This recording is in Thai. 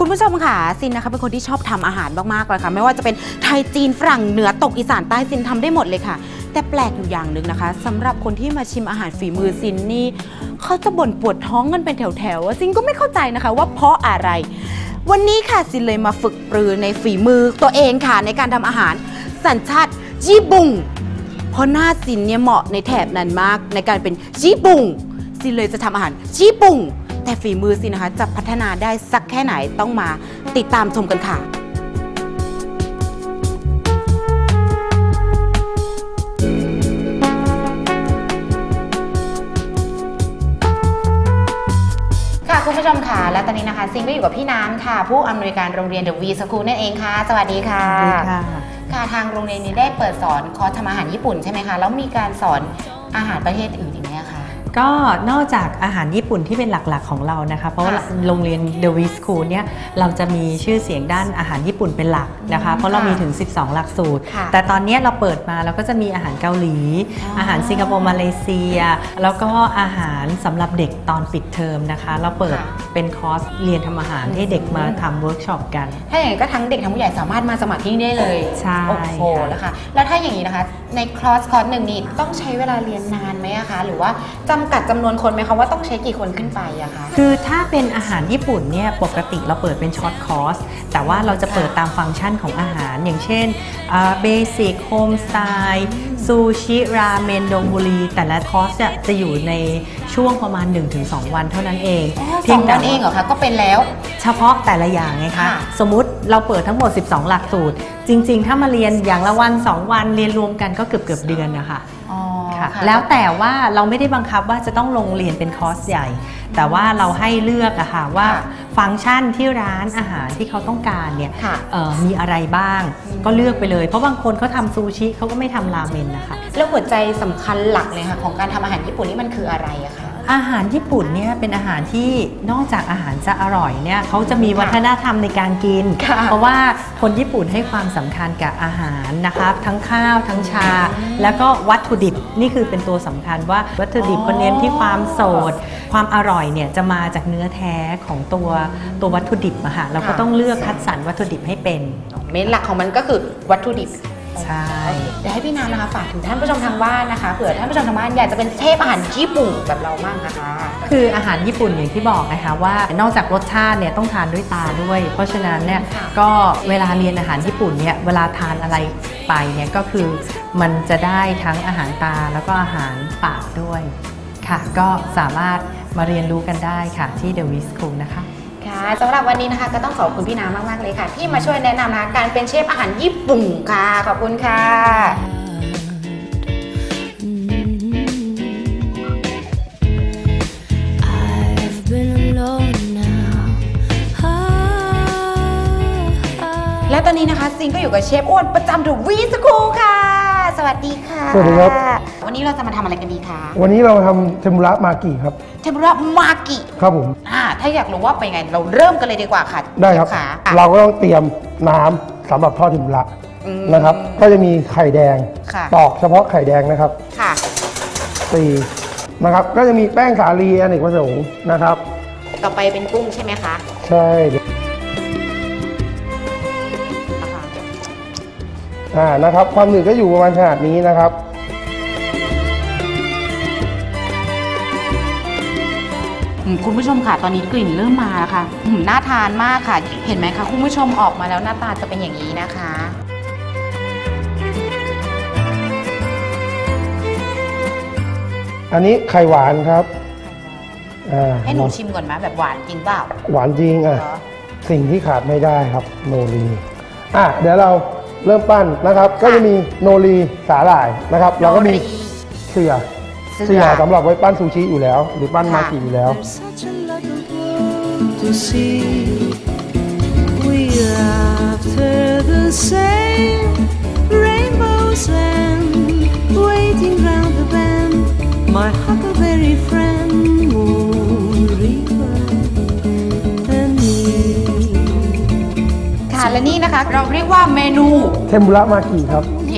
คุณผู้ชมค่ะซินนะคะเป็นคนที่ชอบทำอาหารมากๆเลยค่ะ ไม่ว่าจะเป็นไทยจีนฝรั่งเหนือตกอีสานใต้ซินทำได้หมดเลยค่ะ แต่แปลกอยู่อย่างหนึ่งนะคะสำหรับคนที่มาชิมอาหารฝีมือซินนี่เขาจะบ่นปวดท้องกันเป็นแถวๆซินก็ไม่เข้าใจนะคะ ว่าเพราะอะไร วันนี้ค่ะซินเลยมาฝึกปรือในฝีมือตัวเองค่ะ ในการทำอาหารสัญชาติญี่ปุ่งเพราะหน้าซินเนี่ยเหมาะในแถบนั้นมากในการเป็นญี่ปุ่งซินเลยจะทำอาหารญี่ปุ่ง แต่ฝีมือซินนะคะ จะพัฒนาได้สักแค่ไหนต้องมาติดตามชมกันค่ะค่ะคุณผู้ชมค่ะ และตอนนี้นะคะซิงก็อยู่กับพี่น้ำค่ะ ผู้อำนวยการโรงเรียนเดอะวีสคูลนั่นเองค่ะ สวัสดีค่ะสวัสดีค่ะค่ะทางโรงเรียนนี้ได้เปิดสอนคอร์สทำอาหารญี่ปุ่นใช่ไหมคะ แล้วมีการสอนอาหารประเทศอื่นอี กไหมคะก็นอกจากอาหารญี่ปุ่นที่เป็นหลักๆของเรานะคะ เพราะว่าค่ะโรงเรียน The w e School เนี่ยเราจะมีชื่อเสียงด้านอาหารญี่ปุ่นเป็นหลักนะคะ เพราะเรามีถึง 12 หลักสูตรค่ะแต่ตอนนี้เราเปิดมาเราก็จะมีอาหารเกาหลีอ๋อออาหารสิงคโปร์มาเลเซีย แล้วก็อาหารสำหรับเด็กตอนปิดเทอมนะคะ เราเปิดค่ะเป็นคอร์สเรียนทำอาหารให้เด็กมาทำเวิร์กช็อปกัน ถ้าอย่างนั้นก็ทั้งเด็กทั้งผู้ใหญ่สามารถมาสมัครที่นี่ได้เลยใช่โอ้โหค่ะแล้วค่ะแล้วถ้าอย่างนี้นะคะในคลาสคอร์สหนึ่งนี้ต้องใช้เวลาเรียนนานไหมอะคะหรือว่าจำกัดจำนวนคนไหมคะว่าต้องใช้กี่คนขึ้นไปอะคะ คือถ้าเป็นอาหารญี่ปุ่นเนี่ยปกติเราเปิดเป็นช็อตคอร์สแต่ว่าเราจะเปิดตามฟังก์ชันของอาหาร อย่างเช่นเบสิกโฮมสไตล์ซูชิราเมนดงบุรี แต่ละคอร์สเนี่ยจะอยู่ในช่วงประมาณ 1-2 วันเท่านั้นเองสองวันเองเหรอคะก็เป็นแล้ว เฉพาะแต่ละอย่างไงคะค่ะสมมุติเราเปิดทั้งหมด 12 หลักสูตร จริง ๆ ถ้ามาเรียนอย่างละวัน 2 วันเรียนรวมกันก็เกือบเกือบๆเดือนนะคะอ๋อค่ะค่ะ แล้วแต่ว่าเราไม่ได้บังคับว่าจะต้องลงเรียนเป็นคอร์สใหญ่แต่ว่าเราให้เลือกอะค่ะว่าค่ะฟังก์ชันที่ร้านอาหารที่เขาต้องการเนี่ยค่ะเอ่อมีอะไรบ้างอืมก็เลือกไปเลย เพราะบางคนเขาทำซูชิเขาก็ไม่ทำราเมนนะคะแล้วหัวใจสำคัญหลักเลยค่ะของการทำอาหารญี่ปุ่นนี่มันคืออะไรอะคะอาหารญี่ปุ่นเนี่ยเป็นอาหารที่นอกจากอาหารจะอร่อยเนี่ยเขาจะมีวัฒนธรรมในการกินค่ะเพราะว่าคนญี่ปุ่นให้ความสำคัญกับอาหารนะคะทั้งข้าวทั้งชา แล้วก็วัตถุดิบนี่คือเป็นตัวสำคัญว่าวัตถุดิบอ๋อคนเน้นที่ความโสดความอร่อยเนี่ยจะมาจากเนื้อแท้ของตัวตัววัตถุดิบอะค่ะเราก็ค่ะต้องเลือกคัดสรรวัตถุดิบให้เป็นเมนหลักของมันก็คือวัตถุดิบใช่เดี๋ยวให้พี่นานนะคะฝากถึงท่านผู้ชมทางบ้านนะคะเผื่อท่านผู้ชมทางบ้านอยากจะเป็นเทพอาหารญี่ปุ่นแบบเรามั่งนะคะ คืออาหารญี่ปุ่นอย่างที่บอกนะคะว่านอกจากรสชาติเนี่ยต้องทานด้วยตาด้วย เพราะฉะนั้นเนี่ยค่ะก็เวลาเรียนอาหารญี่ปุ่นเนี่ยเวลาทานอะไรไปเนี่ยก็คือมันจะได้ทั้งอาหารตาแล้วก็อาหารปากด้วยค่ะ ก็สามารถ มาเรียนรู้กันได้ค่ะที่ The w i s School นะคะค่ะสำหรับวันนี้นะคะก็ต้องขอบคุณพี่น้ำมาก ๆ เลยค่ะ ที่มาช่วยแนะนำนะคะการเป็นเชฟอาหารญี่ปุ่นค่ะ ขอบคุณค่ะ I've been alone now. Ah, ah. และตอนนี้นะคะซิงก็อยู่กับเชฟอ้วนประจำถูกวีสคูลค่ะ สวัสดีค่ะ สวัสดีครับ วันนี้เราจะมาทำอะไรกันดีคะวันนี้เราทำเทมปุระมากิครับ เทมปุระมากิครับผมอ่าถ้าอยากรู้ว่าเป็นไงเราเริ่มกันเลยดีกว่าค่ะได้ครับเชฟค่ะเราก็ต้องเตรียมน้ำสำหรับทอดเทมปุระอืมนะครับ ก็จะมีไข่แดงค่ะตอกเฉพาะไข่แดงนะครับค่ะสี่นะครับก็จะมีแป้งสาลีอเนกประสงค์นะครับ ต่อไปเป็นกุ้งใช่ไหมคะ ใช่ อ่านะครับ ความหนืดก็อยู่ประมาณขนาดนี้นะครับอืมคุณผู้ชมค่ะตอนนี้กลิ่นเริ่มมาแล้วค่ะอืมน่าทานมากค่ะ เห็นไหมคะคุณผู้ชมออกมาแล้วหน้าตาจะเป็นอย่างนี้นะคะ อันนี้ไข่หวานครับอ่าให้หนูชิมก่อนไหมแบบหวานจริงเปล่าหวานจริงอะเหรอสิ่งที่ขาดไม่ได้ครับ โนรีอะเดี๋ยวเรา เริ่มปั้นนะครับ ก็จะมีโนรีสาหร่ายนะครับเราก็มีโนริเสื่อเสื่อเสื่อสำหรับไว้ปั้นซูชิอยู่แล้ว หรือปั้นมากิอยู่แล้ว There's such a lot of world to see. We're after the same rainbows and waiting round the bend. My huckleberry friend, ค่ะและนี่นะคะ เราเรียกว่าเมนู เทมปุระมากิครับ โอเค